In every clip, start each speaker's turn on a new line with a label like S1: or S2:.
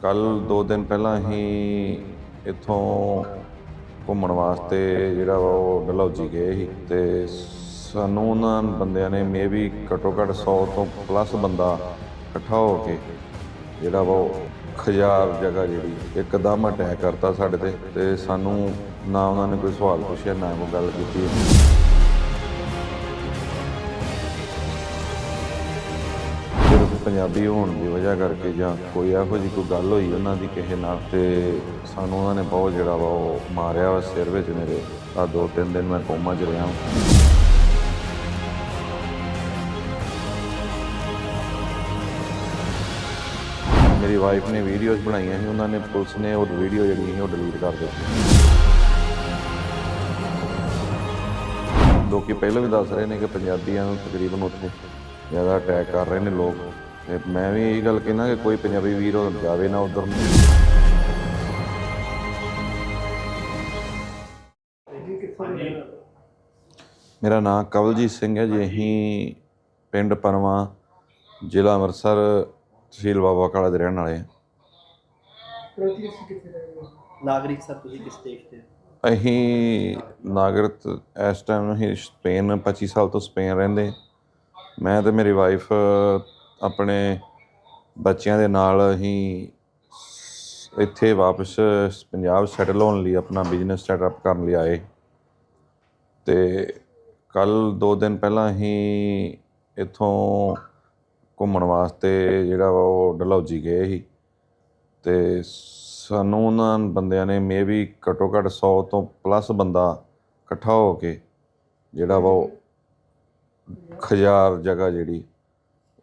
S1: ਕੱਲ 2 ਦਿਨ ਪਹਿਲਾਂ ਹੀ ਇੱਥੋਂ ਘੁੰਮਣ ਵਾਸਤੇ ਜਿਹੜਾ ਵਾ ਉਹ ਡਲਹੌਜੀ ਗਏ ਸੀ ਤੇ ਸਾਨੂੰ ਉਹਨਾਂ ਬੰਦਿਆਂ ਨੇ ਮੇਬੀ ਘੱਟੋ ਘੱਟ 100 ਤੋਂ ਪਲੱਸ ਬੰਦਾ ਇਕੱਠਾ ਹੋ ਕੇ ਜਿਹੜਾ ਵਾ ਉਹ ਖਜਾਰ ਜਗ੍ਹਾ ਜਿਹੜੀ ਇੱਕਦਮ ਅਟੈਕ ਕਰਤਾ ਸਾਡੇ ਤੇ ਤੇ ਸਾਨੂੰ ਨਾ ਉਹਨਾਂ ਨੇ ਕੋਈ ਸਵਾਲ ਪੁੱਛਿਆ, ਨਾ ਕੋਈ ਗੱਲ ਕੀਤੀ। ਪੰਜਾਬੀ ਹੋਣ ਦੀ ਵਜ੍ਹਾ ਕਰਕੇ ਜਾਂ ਕੋਈ ਇਹੋ ਜਿਹੀ ਕੋਈ ਗੱਲ ਹੋਈ ਉਹਨਾਂ ਦੀ ਕਿਸੇ ਨਾਲ, ਤੇ ਸਾਨੂੰ ਉਹਨਾਂ ਨੇ ਬਹੁਤ ਜਿਹੜਾ ਵਾ ਉਹ ਮਾਰਿਆ ਵਾ ਸਿਰ ਵਿੱਚ ਮੇਰੇ। ਆ ਦੋ ਤਿੰਨ ਦਿਨ ਮੈਂ ਕੋਮਾ 'ਚ ਰਿਹਾ ਮੇਰੀ ਵਾਈਫ ਨੇ ਵੀਡੀਓਜ਼ ਬਣਾਈਆਂ ਸੀ, ਉਹਨਾਂ ਨੇ ਪੁਲਿਸ ਨੇ ਉਹ ਵੀਡੀਓ ਜਿਹੜੀ ਸੀ ਉਹ ਡਿਲੀਟ ਕਰ ਦਿੱਤੀ। ਲੋਕੀ ਪਹਿਲਾਂ ਵੀ ਦੱਸ ਰਹੇ ਨੇ ਕਿ ਪੰਜਾਬੀਆਂ ਨੂੰ ਤਕਰੀਬਨ ਉੱਥੇ ਜ਼ਿਆਦਾ ਅਟੈਕ ਕਰ ਰਹੇ ਨੇ ਲੋਕ। ਤੇ ਮੈਂ ਵੀ ਇਹ ਗੱਲ ਕਹਿਣਾ ਕਿ ਕੋਈ ਪੰਜਾਬੀ ਵੀਰ ਉਹ ਜਾਵੇ ਨਾ ਉਧਰ ਨੂੰ। ਮੇਰਾ ਨਾਮ ਕਵਲਜੀਤ ਸਿੰਘ ਹੈ ਜੀ ਅਸੀਂ ਪਿੰਡ ਪਰਵਾ ਜ਼ਿਲ੍ਹਾ ਅੰਮ੍ਰਿਤਸਰ ਤਹਿਸੀਲ ਬਾਬਾ ਕਾਲਾ ਦੇ ਰਹਿਣ ਵਾਲੇ ਹਾਂ।
S2: ਨਾਗਰਿਕ ਸਰ ਤੁਸੀਂ ਕਿਸ ਦੇਸ਼ ਦੇ
S1: ਅਸੀਂ ਨਾਗਰਿਕ ਇਸ ਟਾਈਮ ਅਸੀਂ ਸਪੇਨ 25 ਸਾਲ ਤੋਂ ਸਪੇਨ ਰਹਿੰਦੇ ਮੈਂ ਤੇ ਮੇਰੀ ਵਾਈਫ ਆਪਣੇ ਬੱਚਿਆਂ ਦੇ ਨਾਲ ਅਸੀਂ ਇੱਥੇ ਵਾਪਸ ਪੰਜਾਬ ਸੈਟਲ ਹੋਣ ਲਈ ਆਪਣਾ ਬਿਜ਼ਨਸ ਸੈਟਅਪ ਕਰਨ ਲਈ ਆਏ। ਤੇ ਕੱਲ 2 ਦਿਨ ਪਹਿਲਾਂ ਅਸੀਂ ਇੱਥੋਂ ਘੁੰਮਣ ਵਾਸਤੇ ਜਿਹੜਾ ਵਾ ਉਹ ਡਲਹੌਜੀ ਗਏ ਸੀ। ਤੇ ਸਾਨੂੰ ਉਹਨਾਂ ਬੰਦਿਆਂ ਨੇ ਮੇਬੀ ਘੱਟੋ ਘੱਟ 100 ਤੋਂ ਪਲੱਸ ਬੰਦਾ ਇਕੱਠਾ ਹੋ ਕੇ ਜਿਹੜਾ ਵਾ ਉਹ ਖਜਾਰ ਜਗ੍ਹਾ ਜਿਹੜੀ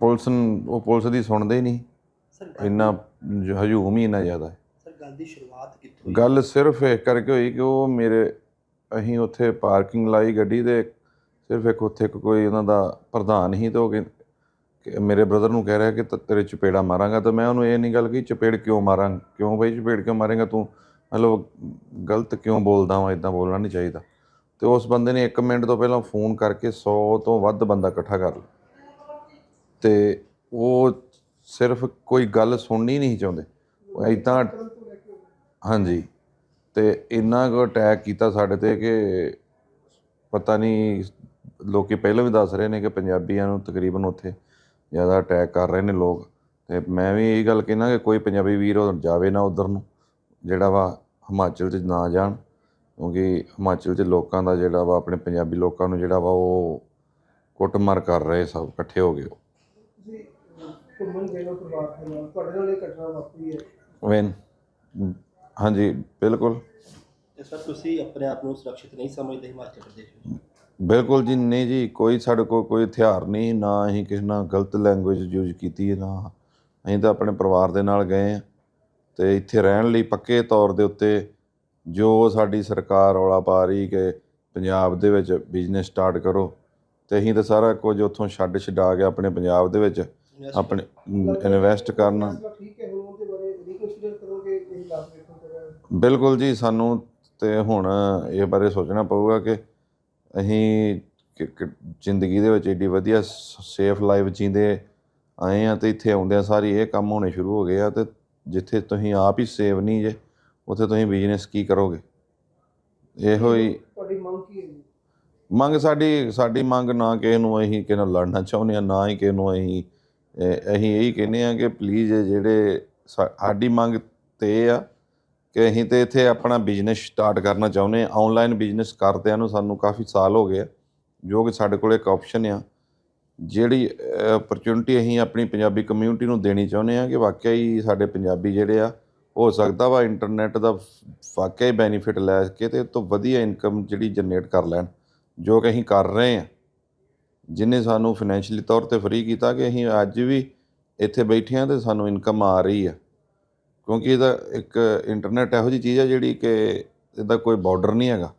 S1: ਪੁਲਿਸ ਨੂੰ- ਉਹ ਪੁਲਿਸ ਦੀ ਸੁਣਦੇ ਹੀ ਨਹੀਂ।
S2: ਸਰ ਗੱਲ-
S1: ਇੰਨਾ ਜ- ਹਜੂਮ ਹੀ ਇੰਨਾ ਜ਼ਿਆਦਾ ਹੈ।
S2: ਸਰ ਗੱਲ ਦੀ ਸ਼ੁਰੂਆਤ ਕਿੱਥੋਂ ਹੋਈ?
S1: ਗੱਲ ਸਿਰਫ ਇਹ ਕਰਕੇ ਹੋਈ ਕਿ ਉਹ ਮੇਰੇ ਅਸੀਂ ਉੱਥੇ ਪਾਰਕਿੰਗ ਲਾਈ ਗੱਡੀ ਦੇ ਸਿਰਫ ਇੱਕ ਉੱਥੇ ਇੱਕ ਕੋਈ ਉਹਨਾਂ ਦਾ ਪ੍ਰਧਾਨ ਹੀ ਤੇ ਉਹ ਕਹਿੰ- ਕਿ ਮੇਰੇ ਬ੍ਰਦਰ ਨੂੰ ਕਹਿ ਰਿਹਾ ਕਿ ਤ- ਤੇਰੇ ਚਪੇੜਾ ਮਾਰਾਂਗਾ ਤਾਂ ਮੈਂ ਉਹਨੂੰ ਇਹ ਨਹੀਂ ਗੱਲ ਕਹੀ ਚਪੇੜ ਕਿਉਂ ਮਾਰਾਂ? ਕਿਉਂ ਬਈ ਚਪੇੜ ਕਿਉਂ ਮਾਰੇਗਾ ਤੂੰ? ਮਤਲਬ ਗਲਤ ਕਿਉਂ ਬੋਲਦਾ ਵਾਂ? ਇਦਾਂ ਬੋਲਣਾ ਨਹੀਂ ਚਾਹੀਦਾ। ਤੇ ਉਸ ਬੰਦੇ ਨੇ 1 ਮਿੰਟ ਤੋਂ ਪਹਿਲਾਂ ਫੋਨ ਕਰਕੇ 100 ਤੋਂ ਵੱਧ ਬੰਦਾ ਇਕੱਠਾ ਕਰ ਲਿਆ। ਤੇ ਉਹ ਸਿਰਫ ਕੋਈ ਗੱਲ ਸੁਣਨੀ ਨਹੀਂ ਚਾਹੁੰਦੇ। ਉਹ ਹਾਂਜੀ, ਤੇ ਇੰਨਾ ਕੁ ਅਟੈਕ ਕੀਤਾ ਸਾਡੇ ਤੇ ਕਿ ਪਤਾ ਨਹੀਂ, ਲੋਕੀ ਪਹਿਲਾਂ ਵੀ ਦੱਸ ਰਹੇ ਨੇ ਕਿ ਪੰਜਾਬੀਆਂ ਨੂੰ ਤਕਰੀਬਨ ਉੱਥੇ ਜ਼ਿਆਦਾ ਅਟੈਕ ਕਰ ਰਹੇ ਨੇ ਲੋਕ। ਤੇ ਮੈਂ ਵੀ ਇਹ ਗੱਲ ਕਹਿਣਾ ਕਿ ਕੋਈ ਪੰਜਾਬੀ ਵੀਰ ਜਾਵੇ ਨਾ ਉਧਰ ਨੂੰ, ਜਿਹੜਾ ਵਾ ਹਿਮਾਚਲ 'ਚ ਨਾ ਜਾਣ। ਕਿਉਂਕਿ ਹਿਮਾਚਲ 'ਚ ਲੋਕਾਂ ਦਾ ਜਿਹੜਾ ਵਾ ਆਪਣੇ ਪੰਜਾਬੀ ਲੋਕਾਂ ਨੂੰ ਜਿਹੜਾ ਵਾ ਉਹ ਕੁੱਟਮਾਰ ਕਰ ਰਹੇ ਸਭ ਇਕੱਠੇ ਹੋ ਗਏ
S3: ਤੁਸੀਂ ਘੁੰਮਣ ਗਏ ਹੋ ਪਰਿਵਾਰ ਦੇ ਨਾਲ ਤੁਹਾਡੇ ਨਾਲ ਇਹ ਘਟਨਾ ਵਾਪਰੀ ਹੈ?
S1: ਵੈਨ ਹਾਂਜੀ ਬਿਲਕੁਲ।
S2: ਤੇ ਸਰ ਤੁਸੀਂ ਆਪਣੇ ਆਪ ਨੂੰ ਸੁਰੱਖਿਅਤ ਨਹੀਂ ਸਮਝਦੇ ਹਿਮਾਚਲ ਪ੍ਰਦੇਸ਼ ਵਿੱਚ?
S1: ਬਿਲਕੁਲ ਜੀ ਨਹੀਂ ਜੀ ਕੋਈ ਸਾਡੇ ਕੋਲ ਕੋਈ ਹਥਿਆਰ ਨਹੀਂ ਨਾ ਅਸੀਂ ਕਿਸੇ ਨਾਲ ਗਲਤ ਲੈਂਗੁਏਜ ਯੂਜ਼ ਕੀਤੀ ਹੈ ਨਾ। ਅਸੀਂ ਤਾਂ ਆਪਣੇ ਪਰਿਵਾਰ ਦੇ ਨਾਲ ਗਏ ਆ ਤੇ ਇੱਥੇ ਰਹਿਣ ਲਈ ਪੱਕੇ ਤੌਰ ਦੇ ਉੱਤੇ ਜੋ ਸਾਡੀ ਸਰਕਾਰ ਰੌਲਾ ਪਾ ਰਹੀ ਕਿ ਪੰਜਾਬ ਦੇ ਵਿੱਚ ਬਿਜ਼ਨਸ ਸਟਾਰਟ ਕਰੋ ਤੇ ਅਸੀਂ ਤਾਂ ਸਾਰਾ ਕੁਝ ਉੱਥੋਂ ਛੱਡ ਛਡਾ ਕੇ ਆਪਣੇ ਪੰਜਾਬ ਦੇ ਵਿੱਚ ਆਪਣੇ ਇਨਵੈਸਟ ਕਰਨਾ। ਬਿਲਕੁਲ ਜੀ ਸਾਨੂੰ ਤੇ ਹੁਣ ਇਹ ਬਾਰੇ ਸੋਚਣਾ ਪਊਗਾ ਕਿ ਅਸੀਂ ਜ਼ਿੰਦਗੀ ਦੇ ਵਿੱਚ ਏਡੀ ਵਧੀਆ ਸੇਫ ਲਾਈਫ ਜੀਂਦੇ ਆਏ ਆ ਤੇ ਇੱਥੇ ਆਉਂਦਿਆਂ ਸਾਰੀ ਇਹ ਕੰਮ ਹੋਣੇ ਸ਼ੁਰੂ ਹੋ ਗਏ ਆ ਤੇ ਜਿੱਥੇ ਤੁਸੀਂ ਆਪ ਹੀ ਸੇਵ ਨਹੀਂ ਜੇ ਉੱਥੇ ਤੁਸੀਂ ਬਿਜ਼ਨਸ ਕੀ ਕਰੋਗੇ? ਇਹੋ ਹੀ
S3: ਤੁਹਾਡੀ ਮੰਗ ਕੀ ਹੈ
S1: ਮੰਗ ਸਾਡੀ ਸਾਡੀ ਮੰਗ ਨਾ ਕਿਸੇ ਨੂੰ ਅਸੀਂ ਕਿਸੇ ਨਾਲ ਲੜਨਾ ਚਾਹੁੰਦੇ ਆ ਨਾ ਹੀ ਕਿਸੇ ਨੂੰ ਅਸੀਂ ਅਸੀਂ ਇਹੀ ਕਹਿੰਦੇ ਆ ਕਿ ਪਲੀਜ਼ ਜਿਹੜੇ ਸਾਡੀ ਮੰਗ ਤੇ ਆ ਕਿ ਅਸੀਂ ਤੇ ਇੱਥੇ ਆਪਣਾ ਬਿਜ਼ਨਸ ਸਟਾਰਟ ਕਰਨਾ ਚਾਹੁੰਦੇ ਆ ਆਨਲਾਈਨ ਬਿਜ਼ਨਸ ਕਰਦਿਆਂ ਨੂੰ ਸਾਨੂੰ ਕਾਫੀ ਸਾਲ ਹੋ ਗਏ ਆ ਜੋ ਕਿ ਸਾਡੇ ਕੋਲ ਇੱਕ ਆਪਸ਼ਨ ਆ। ਜਿਹੜੀ ਓਪਰਚੁਨਿਟੀ ਅਸੀਂ ਆਪਣੀ ਪੰਜਾਬੀ ਕਮਿਊਨਿਟੀ ਨੂੰ ਦੇਣੀ ਚਾਹੁੰਦੇ ਆ ਕਿ ਵਾਕਿਆ ਹੀ ਸਾਡੇ ਪੰਜਾਬੀ ਜਿਹੜੇ ਆ ਹੋ ਸਕਦਾ ਵਾ ਇੰਟਰਨੈਟ ਦਾ ਵਾਕਿਆ ਹੀ ਬੈਨੀਫਿਟ ਲੈ ਕੇ ਤੇ ਇਹ ਤੋਂ ਵਧੀਆ ਇਨਕਮ ਜਿਹੜੀ ਜਨਰੇਟ ਕਰ ਲੈਣ, ਜੋ ਕਿ ਅਸੀਂ ਕਰ ਰਹੇ ਹਾਂ। ਜਿਨੇ ਸਾਨੂੰ ਫਾਈਨੈਂਸ਼ੀਅਲੀ ਤੌਰ ਤੇ ਫਰੀ ਕੀਤਾ ਕਿ ਅਸੀਂ ਅੱਜ ਵੀ ਇੱਥੇ ਬੈਠੇ ਹਾਂ ਤੇ ਸਾਨੂੰ ਇਨਕਮ ਆ ਰਹੀ ਆ। ਕਿਉਂਕਿ ਇਹਦਾ ਇੱਕ ਇੰਟਰਨੈਟ ਇਹੋ ਜਿਹੀ ਚੀਜ਼ ਆ ਜਿਹੜੀ ਕਿ ਇਹਦਾ ਕੋਈ ਬਾਰਡਰ ਨਹੀਂ ਹੈਗਾ।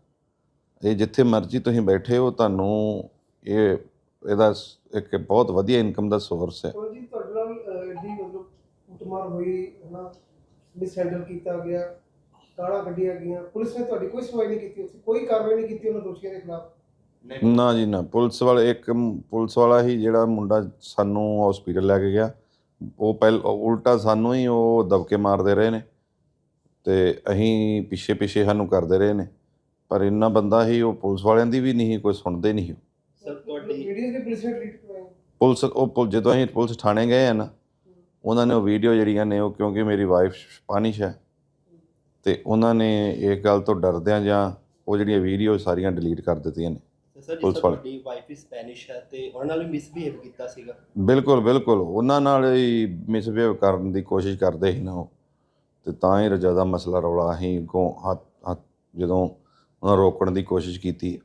S1: ਇਹ ਜਿੱਥੇ ਮਰਜ਼ੀ ਤੁਸੀਂ ਬੈਠੇ ਹੋ, ਤੁਹਾਨੂੰ ਇਹ, ਇਹਦਾ ਇੱਕ ਬਹੁਤ ਵਧੀਆ ਇਨਕਮ ਦਾ ਸੋਰਸ ਹੈ।
S3: ਜੀ ਤੁਹਾਡੇ ਨਾਲ ਐਡੀ ਮਤਲਬ ਕੁੱਟਮਾਰ ਹੋਈ, ਹਨਾ? ਮਿਸਹੈਂਡਲ ਕੀਤਾ ਗਿਆ ਗਾਲਾਂ ਕੱਢੀਆਂ ਗਈਆਂ। ਪੁਲਿਸ ਨੇ ਤੁਹਾਡੀ ਕੋਈ ਸੁਣਵਾਈ ਨਹੀਂ ਕੀਤੀ ਉੱਥੇ ਕੋਈ ਕਾਰਵਾਈ ਨਹੀਂ ਕੀਤੀ ਉਹਨਾਂ ਦੋਸ਼ੀਆਂ ਦੇ ਖਿਲਾਫ।
S1: ਨਾ ਜੀ ਨਾ। ਪੁਲਿਸ ਵਾਲੇ ਇੱਕ ਪੁਲਿਸ ਵਾਲਾ ਹੀ ਜਿਹੜਾ ਮੁੰਡਾ ਸਾਨੂੰ ਹਸਪੀਟਲ ਲੈ ਕੇ ਗਿਆ ਉਹ ਪਹਿਲ ਉਲਟਾ ਸਾਨੂੰ ਹੀ ਉਹ ਦਬਕੇ ਮਾਰਦੇ ਰਹੇ ਨੇ ਤੇ ਅਸੀਂ ਪਿੱਛੇ ਪਿੱਛੇ ਸਾਨੂੰ ਕਰਦੇ ਰਹੇ ਨੇ। ਪਰ ਇੰਨਾ ਬੰਦਾ ਹੀ ਉਹ ਪੁਲਿਸ ਵਾਲਿਆਂ ਦੀ ਵੀ ਨਹੀਂ ਕੋਈ ਸੁਣਦੇ ਨਹੀਂ।
S2: ਸਰ ਤੁਹਾਡੀ
S3: ਦੇ ਪੁਲਿਸ ਨੇ ਟ੍ਰੀਟ ਕਰਵਾਏ
S1: ਪੁਲਿਸ ਉਹ ਪੁਲ- ਜਦੋਂ ਅਸੀਂ ਪੁਲਿਸ ਥਾਣੇ ਗਏ ਆ ਨਾ ਉਹਨਾਂ ਨੇ ਉਹ ਵੀਡੀਓ ਜਿਹੜੀਆਂ ਨੇ ਉਹ ਕਿਉਂਕਿ ਮੇਰੀ ਵਾਈਫ ਸਪੈਨਿਸ਼ ਹੈ ਤੇ ਉਹਨਾਂ ਨੇ ਇਹ ਗੱਲ ਤੋਂ ਡਰਦਿਆਂ ਜਾਂ ਉਹ ਜਿਹੜੀਆਂ ਵੀਡੀਓ ਸਾਰੀਆਂ ਡਿਲੀਟ ਕਰ ਦਿੱਤੀਆਂ ਨੇ
S2: ਸਰ
S1: ਵਾਲੇ।
S2: ਤੁਹਾਡੀ ਵਾਈਫ ਹੀ ਸਪੈਨਿਸ਼ ਹੈ ਤੇ ਉਹਨਾਂ ਨਾਲ ਵੀ ਮਿਸਬੀਹੇਵ ਕੀਤਾ ਸੀਗਾ?
S1: ਬਿਲਕੁਲ ਬਿਲਕੁਲ। ਉਹਨਾਂ ਨਾਲ ਹੀ ਮਿਸਬਿਹੇਵ ਕਰਨ ਦੀ ਕੋਸ਼ਿਸ਼ ਕਰਦੇ ਸੀ ਨਾ ਉਹ। ਤੇ ਤਾਂ ਹੀ ਜ਼ਿਆਦਾ ਮਸਲਾ ਰੌਲਾ ਅਸੀਂ ਅੱਗੋਂ ਹੱਥ ਜਦੋਂ ਉਹਨਾਂ ਰੋਕਣ ਦੀ ਕੋਸ਼ਿਸ਼ ਕੀਤੀ।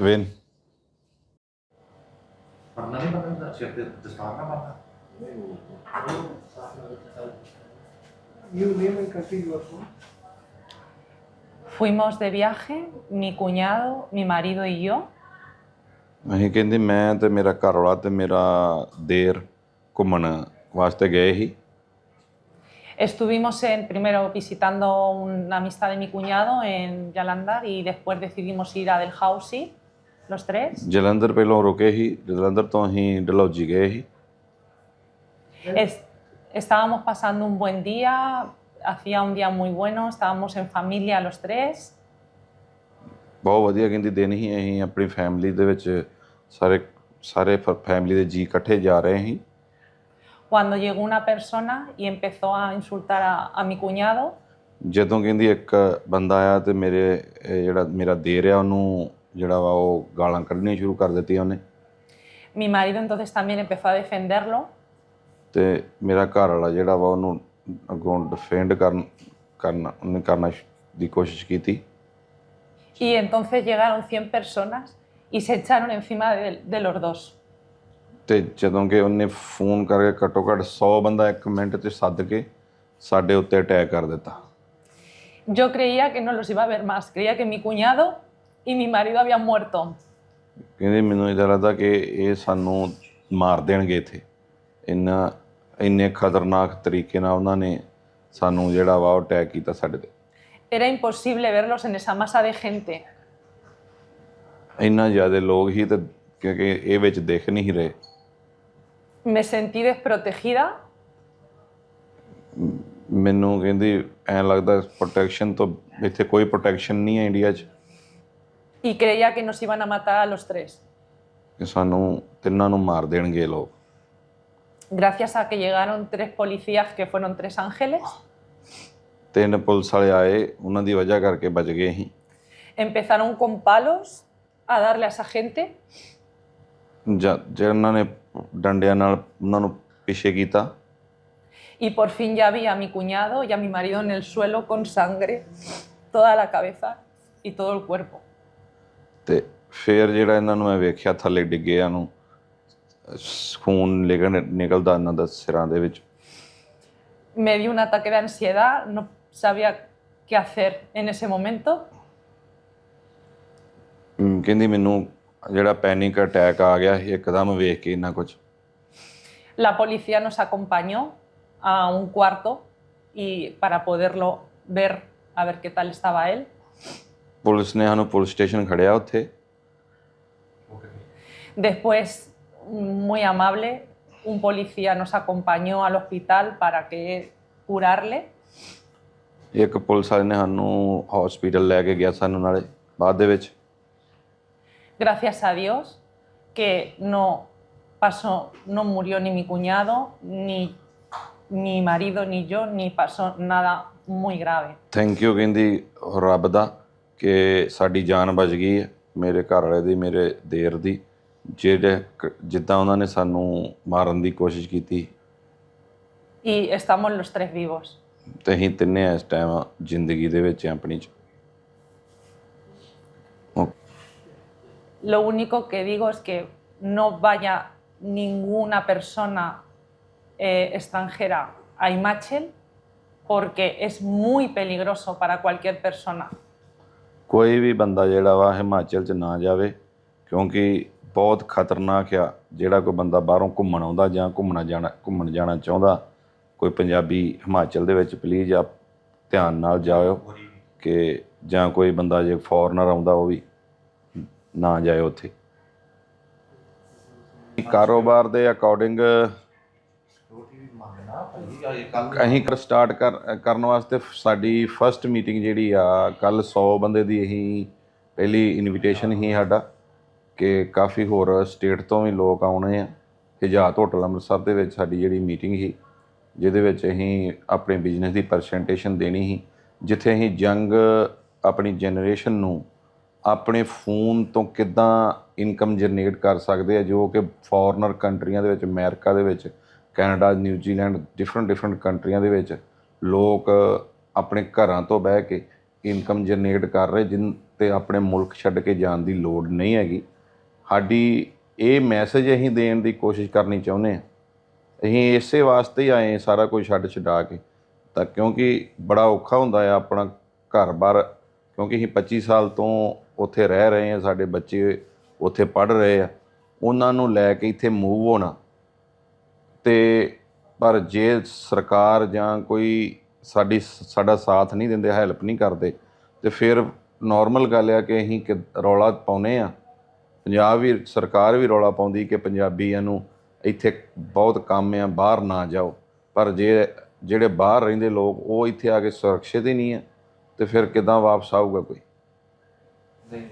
S1: ਵੇਨ
S4: ਪੜਨਾ ਨਹੀਂ ਪਤਾ ਸਿਰ ਤੇ ਦਸਤਾਰ ਨਾ ਪਾਉਂਦਾ
S3: You name and country you are from
S5: Fuimos de viaje, mi cuñado, mi marido y yo.
S1: ਅਸੀਂ ਕਹਿੰਦੇ ਮੈਂ ਤੇ ਮੇਰਾ ਘਰ ਵਾਲਾ ਤੇ ਮੇਰਾ ਦੇਰ ਘੁੰਮਣ ਵਾਸਤੇ ਗਏ ਸੀ
S5: Estuvimos en, primero visitando una amistad de mi cuñado en Yalandar y después decidimos ir a Delhousie, los tres.
S1: Jalandhar ਪਹਿਲਾਂ ਰੁਕੇ ਸੀ ਜਲੰਧਰ ਤੋਂ ਅਸੀਂ ਡਲਹੌਜੀ ਗਏ ਸੀ
S5: Es- estábamos pasando un buen día, hacía un día muy bueno, estábamos en familia los tres.
S1: ਬਹੁਤ ਵਧੀਆ ਕਹਿੰਦੀ ਦਿਨ ਹੀ ਅਸੀਂ ਆਪਣੀ ਫੈਮਿਲੀ ਦੇ ਵਿੱਚ ਸਾਰੇ ਸਾਰੇ ਫੈਮਿਲੀ ਦੇ ਜੀ ਇਕੱਠੇ ਜਾ ਰਹੇ ਸੀ
S5: Cuando llegó una persona y empezó a insultar a, a mi cuñado,
S1: ਜਦੋਂ ਕਹਿੰਦੀ ਇੱਕ ਬੰਦਾ ਆਇਆ ਤੇ ਮੇਰੇ ਇਹ ਜਿਹੜਾ ਮੇਰਾ ਦੇਰ ਆ ਉਹਨੂੰ ਜਿਹੜਾ ਵਾ ਉਹ ਗਾਲਾਂ ਕੱਢਣੀਆਂ ਸ਼ੁਰੂ ਕਰ ਦਿੱਤੀਆਂ ਉਹਨੇ
S5: mi marido entonces también empezó a defenderlo
S1: ਤੇ ਮੇਰਾ ਘਰ ਵਾਲਾ ਜਿਹੜਾ ਵਾ ਉਹਨੂੰ ਅੱਗੋਂ ਡਿਫੈਂਡ ਕਰਨ ਕਰਨਾ ਉਹਨੇ ਕਰਨਾ ਦੀ ਕੋਸ਼ਿਸ਼ ਕੀਤੀ
S5: y entonces llegaron 100 personas y se echaron encima de, de los dos.
S1: ਤੇ ਜਦੋਂ ਕਿ ਉਹਨੇ ਫੋਨ ਕਰਕੇ ਘੱਟੋ ਘੱਟ 100 ਬੰਦਾ ਇੱਕ ਮਿੰਟ 'ਚ ਸੱਦ ਕੇ ਸਾਡੇ ਉੱਤੇ ਅਟੈਕ ਕਰ ਦਿੱਤਾ
S5: Yo creía que no los iba a ver más, creía que mi cuñado y mi marido habían muerto.
S1: ਕਹਿੰਦੇ ਮੈਨੂੰ ਇਹਦਾ ਲੱਗਦਾ ਕਿ ਇਹ ਸਾਨੂੰ ਮਾਰ ਦੇਣਗੇ ਇੱਥੇ ਇੰਨਾ ਇੰਨੇ ਖਤਰਨਾਕ ਤਰੀਕੇ ਨਾਲ ਉਹਨਾਂ ਨੇ ਸਾਨੂੰ ਜਿਹੜਾ ਵਾ ਉਹ ਅਟੈਕ ਕੀਤਾ ਸਾਡੇ ਤੇ।
S5: Era imposible verlos en esa masa de gente.
S1: ਇੰਨਾ ਜ਼ਿਆਦਾ ਲੋਕ ਹੀ ਤੇ ਕਿਉਂਕਿ ਇਹ ਵਿੱਚ ਦਿਖ ਨਹੀਂ ਰਹੇ।
S5: Me sentí desprotegida.
S1: ਮੈਨੂੰ ਕਹਿੰਦੀ ਐਂ ਲੱਗਦਾ ਪ੍ਰੋਟੈਕਸ਼ਨ ਤੋਂ ਇੱਥੇ ਕੋਈ ਪ੍ਰੋਟੈਕਸ਼ਨ ਨਹੀਂ ਹੈ ਇੰਡੀਆ 'ਚ।
S5: Y creía que nos iban a matar a los tres.
S1: ਕਿ ਸਾਨੂੰ ਤਿੰਨਾਂ ਨੂੰ ਮਾਰ ਦੇਣਗੇ ਇਹ ਲੋਕ।
S5: Gracias a que llegaron tres policías que fueron tres ángeles,
S1: ਤਿੰਨ ਪੁਲਿਸ ਵਾਲੇ ਆਏ ਉਹਨਾਂ ਦੀ ਵਜ੍ਹਾ ਕਰਕੇ ਬਚ ਗਏ ਅਸੀਂ
S5: empezaron con palos a darle a esa gente
S1: ਜਾਂ ਜਿਹਨਾਂ ਨੇ ਡੰਡਿਆਂ ਨਾਲ ਉਹਨਾਂ ਨੂੰ ਪਿੱਛੇ ਕੀਤਾ
S5: y por fin ya vi a mi cuñado y a mi marido en el suelo con sangre, toda la cabeza y todo el cuerpo.
S1: ਤੇ ਫਿਰ ਜਿਹੜਾ ਇਹਨਾਂ ਨੂੰ ਮੈਂ ਵੇਖਿਆ ਥੱਲੇ ਡਿੱਗਿਆਂ ਨੂੰ ਸ- ਖੂਨ ਨਿਕਲ ਨਿਕਲਦਾ ਇਹਨਾਂ ਦਾ ਸਿਰਾਂ ਦੇ ਵਿੱਚ
S5: Me dio un ataque de ansiedad, no sabía qué hacer en ese momento.
S1: ਹਮ, ਕਹਿੰਦੀ ਮੈਨੂੰ ਜਿਹੜਾ ਪੈਨਿਕ ਅਟੈਕ ਆ ਗਿਆ ਸੀ ਇੱਕਦਮ ਵੇਖ ਕੇ ਇੰਨਾ ਕੁਝ
S5: La policía nos acompañó a un cuarto y para poderlo ver, a ver qué tal estaba él.
S1: Police ਨੇ ਸਾਨੂੰ ਪੁਲਿਸ ਸਟੇਸ਼ਨ ਖੜਿਆ ਉੱਥੇ
S5: Después, muy amable, un policía nos acompañó al hospital para que curarle.
S1: ਇੱਕ police ਵਾਲੇ ਨੇ ਸਾਨੂੰ hospital ਲੈ ਕੇ ਗਿਆ ਸਾਨੂੰ ਨਾਲੇ ਬਾਅਦ ਦੇ ਵਿੱਚ
S5: Gracias a Dios que no pasó, no murió ni mi cuñado, ni mi marido, ni yo, ni pasó nada muy grave.
S1: Thank you ਕਹਿੰਦੀ ਰੱਬ ਦਾ ਕਿ ਸਾਡੀ ਜਾਨ ਬਚ ਗਈ ਹੈ ਮੇਰੇ ਘਰ ਵਾਲੇ ਦੀ ਮੇਰੇ ਦੇਰ ਦੀ ਜਿਹੜੇ ਕ- ਜਿੱਦਾਂ ਉਹਨਾਂ ਨੇ ਸਾਨੂੰ ਮਾਰਨ ਦੀ ਕੋਸ਼ਿਸ਼ ਕੀਤੀ
S5: Y estamos los tres vivos.
S1: ਤੇ ਅਸੀਂ ਤਿੰਨੇ ਇਸ ਟਾਈਮ ਜ਼ਿੰਦਗੀ ਦੇ ਵਿੱਚ ਹਾਂ ਆਪਣੀ ਚ ਉਹ
S5: Lo único que digo es que no vaya ninguna persona eh, extranjera a Imachel porque es muy peligroso para cualquier persona.
S1: ਕੋਈ ਵੀ ਬੰਦਾ ਜਿਹੜਾ ਵਾ ਹਿਮਾਚਲ 'ਚ ਨਾ ਜਾਵੇ ਕਿਉਂਕਿ ਬਹੁਤ ਖਤਰਨਾਕ ਆ, ਜਿਹੜਾ ਕੋਈ ਬੰਦਾ ਬਾਹਰੋਂ ਘੁੰਮਣ ਆਉਂਦਾ ਜਾਂ ਘੁੰਮਣਾ ਜਾਣਾ, ਘੁੰਮਣ ਜਾਣਾ ਚਾਹੁੰਦਾ, ਕੋਈ ਪੰਜਾਬੀ ਹਿਮਾਚਲ ਦੇ ਵਿੱਚ ਪਲੀਜ਼ ਆਪ ਧਿਆਨ ਨਾਲ ਜਾਇਓ ਕਿ ਜਾਂ ਕੋਈ ਬੰਦਾ ਜੇ ਫੋਰਨਰ ਆਉਂਦਾ ਉਹ ਵੀ ਨਾ ਜਾਏ ਉੱਥੇ। ਕਾਰੋਬਾਰ ਦੇ ਅਕੋਰਡਿੰਗ ਅਸੀਂ ਕਰ ਸਟਾਰਟ ਕਰ, ਕਰਨ ਵਾਸਤੇ ਸਾਡੀ ਫਰਸਟ ਮੀਟਿੰਗ ਜਿਹੜੀ ਆ ਕੱਲ 100 ਬੰਦੇ ਦੀ ਅਸੀਂ ਪਹਿਲੀ ਇਨਵੀਟੇਸ਼ਨ ਹੀ ਸਾਡਾ। ਕਿ ਕਾਫੀ ਹੋਰ ਸਟੇਟ ਤੋਂ ਵੀ ਲੋਕ ਆਉਣੇ ਆ। ਹਿਜਾਤ ਹੋਟਲ ਅੰਮ੍ਰਿਤਸਰ ਦੇ ਵਿੱਚ ਸਾਡੀ ਜਿਹੜੀ ਮੀਟਿੰਗ ਸੀ, ਜਿਹਦੇ ਵਿੱਚ ਅਸੀਂ ਆਪਣੇ ਬਿਜ਼ਨਸ ਦੀ ਪਰਸੈਂਟੇਸ਼ਨ ਦੇਣੀ ਸੀ, ਜਿੱਥੇ ਅਸੀਂ ਯੰਗ ਆਪਣੀ ਜਨਰੇਸ਼ਨ ਨੂੰ ਆਪਣੇ ਫੋਨ ਤੋਂ ਕਿੱਦਾਂ ਇਨਕਮ ਜਨਰੇਟ ਕਰ ਸਕਦੇ ਆ, ਜੋ ਕਿ ਫੋਰਨਰ ਕੰਟਰੀਆਂ ਦੇ ਵਿੱਚ, ਅਮਰੀਕਾ ਦੇ ਵਿੱਚ, ਕੈਨੇਡਾ, ਨਿਊਜ਼ੀਲੈਂਡ ਡਿਫਰੈਂਟ ਡਿਫਰੈਂਟ ਕੰਟਰੀਆਂ ਦੇ ਵਿੱਚ ਲੋਕ ਆਪਣੇ ਘਰਾਂ ਤੋਂ ਬਹਿ ਕੇ ਇਨਕਮ ਜਨਰੇਟ ਕਰ ਰਹੇ, ਜਿਨ ਤੇ ਆਪਣੇ ਮੁਲਕ ਛੱਡ ਕੇ ਜਾਣ ਦੀ ਲੋੜ ਨਹੀਂ ਹੈਗੀ। ਸਾਡੀ ਇਹ ਮੈਸੇਜ ਅਸੀਂ ਦੇਣ ਦੀ ਕੋਸ਼ਿਸ਼ ਕਰਨੀ ਚਾਹੁੰਦੇ ਹਾਂ। ਅਸੀਂ ਇਸੇ ਵਾਸਤੇ ਹੀ ਆਏ ਸਾਰਾ ਕੁਝ ਛੱਡ ਛਡਾ ਕੇ। ਤਾਂ ਕਿਉਂਕਿ ਬੜਾ ਔਖਾ ਹੁੰਦਾ ਆ ਆਪਣਾ ਘਰ-ਬਾਰ, ਕਿਉਂਕਿ ਅਸੀਂ 25 ਸਾਲ ਤੋਂ ਉੱਥੇ ਰਹਿ ਰਹੇ ਹਾਂ, ਸਾਡੇ ਬੱਚੇ ਉੱਥੇ ਪੜ੍ਹ ਰਹੇ ਆ। ਉਹਨਾਂ ਨੂੰ ਲੈ ਕੇ ਇੱਥੇ ਮੂਵ ਹੋਣਾ। ਤੇ ਪਰ ਜੇ ਸਰਕਾਰ ਜਾਂ ਕੋਈ ਸਾਡੀ ਸਾਡਾ ਸਾਥ ਨਹੀਂ ਦਿੰਦੇ ਹੈਲਪ ਨਹੀਂ ਕਰਦੇ, ਤੇ ਫਿਰ ਨਾਰਮਲ ਗੱਲ ਆ ਕਿ ਅਸੀਂ ਕਿ ਰੌਲਾ ਪਾਉਨੇ ਆ ਪੰਜਾਬ ਵੀ, ਸਰਕਾਰ ਵੀ ਰੌਲਾ ਪਾਉਂਦੀ ਕਿ ਪੰਜਾਬੀਆਂ ਨੂੰ ਇੱਥੇ ਬਹੁਤ ਕੰਮ ਆ, ਬਾਹਰ ਨਾ ਜਾਓ। ਪਰ ਜੇ ਜਿਹੜੇ ਬਾਹਰ ਰਹਿੰਦੇ ਲੋਕ, ਉਹ ਇੱਥੇ ਆ ਕੇ ਸੁਰੱਖਿਅਤ ਹੀ ਨਹੀਂ ਆ ਤੇ ਫਿਰ ਕਿਦਾਂ ਵਾਪਸ ਆਊਗਾ ਕੋਈ?
S4: ਨਹੀਂ